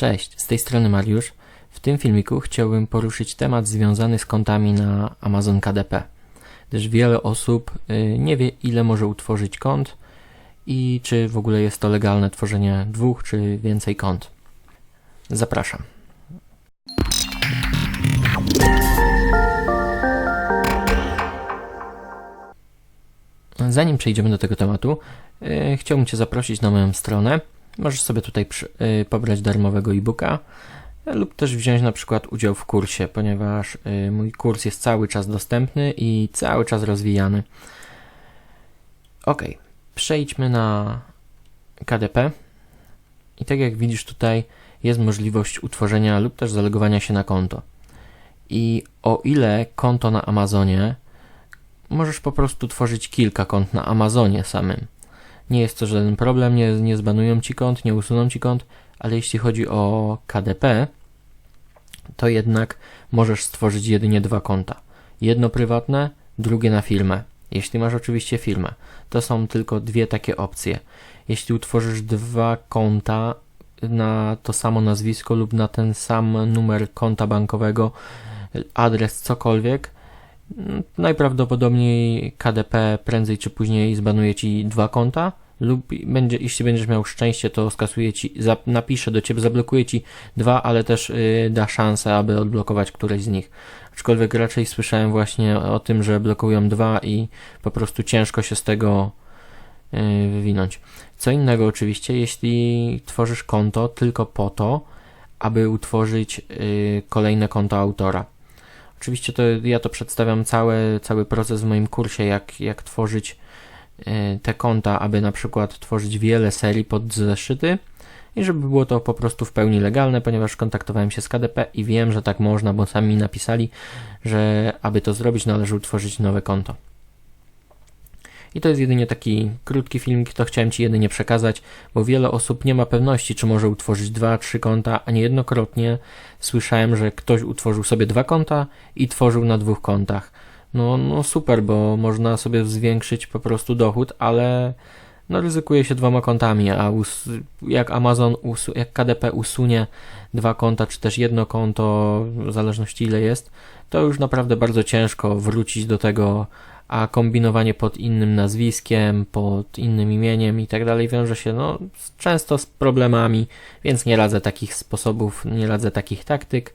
Cześć, z tej strony Mariusz. W tym filmiku chciałbym poruszyć temat związany z kontami na Amazon KDP, gdyż wiele osób y, nie wie ile może utworzyć kont i czy w ogóle jest to legalne tworzenie dwóch czy więcej kont. Zapraszam. Zanim przejdziemy do tego tematu, yy, chciałbym Cię zaprosić na moją stronę. Możesz sobie tutaj przy, yy, pobrać darmowego e-booka lub też wziąć na przykład udział w kursie, ponieważ yy, mój kurs jest cały czas dostępny i cały czas rozwijany. Ok, przejdźmy na KDP. I tak jak widzisz tutaj jest możliwość utworzenia lub też zalogowania się na konto. I o ile konto na Amazonie możesz po prostu tworzyć kilka kont na Amazonie samym. Nie jest to żaden problem, nie, nie zbanują ci kont, nie usuną ci kont, ale jeśli chodzi o KDP, to jednak możesz stworzyć jedynie dwa konta. Jedno prywatne, drugie na firmę. Jeśli masz oczywiście firmę, to są tylko dwie takie opcje. Jeśli utworzysz dwa konta na to samo nazwisko lub na ten sam numer konta bankowego, adres, cokolwiek, najprawdopodobniej KDP prędzej czy później zbanuje ci dwa konta lub będzie, jeśli będziesz miał szczęście, to skasuje ci, napisze do ciebie, zablokuje ci dwa, ale też yy, da szansę, aby odblokować któreś z nich. Aczkolwiek raczej słyszałem właśnie o tym, że blokują dwa i po prostu ciężko się z tego yy, wywinąć. Co innego oczywiście, jeśli tworzysz konto tylko po to, aby utworzyć yy, kolejne konto autora. Oczywiście to ja to przedstawiam cały, cały proces w moim kursie, jak, jak tworzyć y, te konta, aby na przykład tworzyć wiele serii pod zeszyty i żeby było to po prostu w pełni legalne, ponieważ kontaktowałem się z KDP i wiem, że tak można, bo sami mi napisali, że aby to zrobić należy utworzyć nowe konto. I to jest jedynie taki krótki filmik, to chciałem Ci jedynie przekazać, bo wiele osób nie ma pewności, czy może utworzyć dwa, trzy konta, a niejednokrotnie słyszałem, że ktoś utworzył sobie dwa konta i tworzył na dwóch kontach. No, no super, bo można sobie zwiększyć po prostu dochód, ale no ryzykuje się dwoma kontami, a jak Amazon, jak KDP usunie dwa konta, czy też jedno konto, w zależności ile jest, to już naprawdę bardzo ciężko wrócić do tego a kombinowanie pod innym nazwiskiem, pod innym imieniem i tak dalej wiąże się no, często z problemami, więc nie radzę takich sposobów, nie radzę takich taktyk.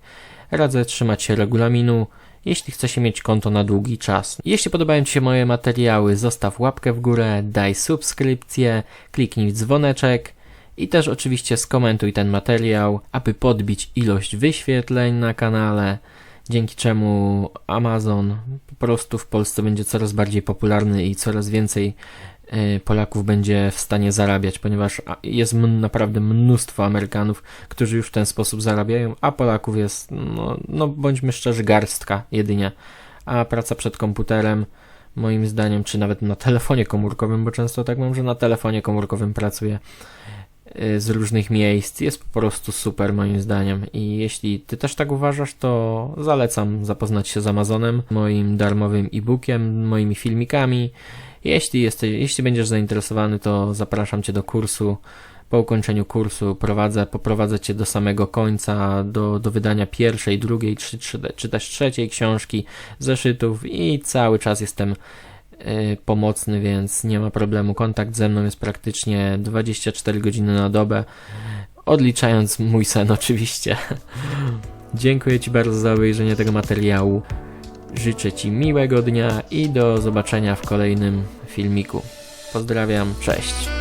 Radzę trzymać się regulaminu, jeśli chce się mieć konto na długi czas. Jeśli podobają Ci się moje materiały, zostaw łapkę w górę, daj subskrypcję, kliknij w dzwoneczek i też oczywiście skomentuj ten materiał, aby podbić ilość wyświetleń na kanale dzięki czemu Amazon po prostu w Polsce będzie coraz bardziej popularny i coraz więcej e, Polaków będzie w stanie zarabiać, ponieważ jest naprawdę mnóstwo Amerykanów, którzy już w ten sposób zarabiają, a Polaków jest, no, no bądźmy szczerzy, garstka jedynie. A praca przed komputerem, moim zdaniem, czy nawet na telefonie komórkowym, bo często tak mam, że na telefonie komórkowym pracuję, z różnych miejsc. Jest po prostu super moim zdaniem. I jeśli ty też tak uważasz, to zalecam zapoznać się z Amazonem, moim darmowym e-bookiem, moimi filmikami. Jeśli, jesteś, jeśli będziesz zainteresowany, to zapraszam cię do kursu. Po ukończeniu kursu prowadzę, poprowadzę cię do samego końca, do, do wydania pierwszej, drugiej, czy, czy, czy też trzeciej książki, zeszytów i cały czas jestem Y, pomocny, więc nie ma problemu. Kontakt ze mną jest praktycznie 24 godziny na dobę, odliczając mój sen oczywiście. Dziękuję Ci bardzo za obejrzenie tego materiału. Życzę Ci miłego dnia i do zobaczenia w kolejnym filmiku. Pozdrawiam, cześć.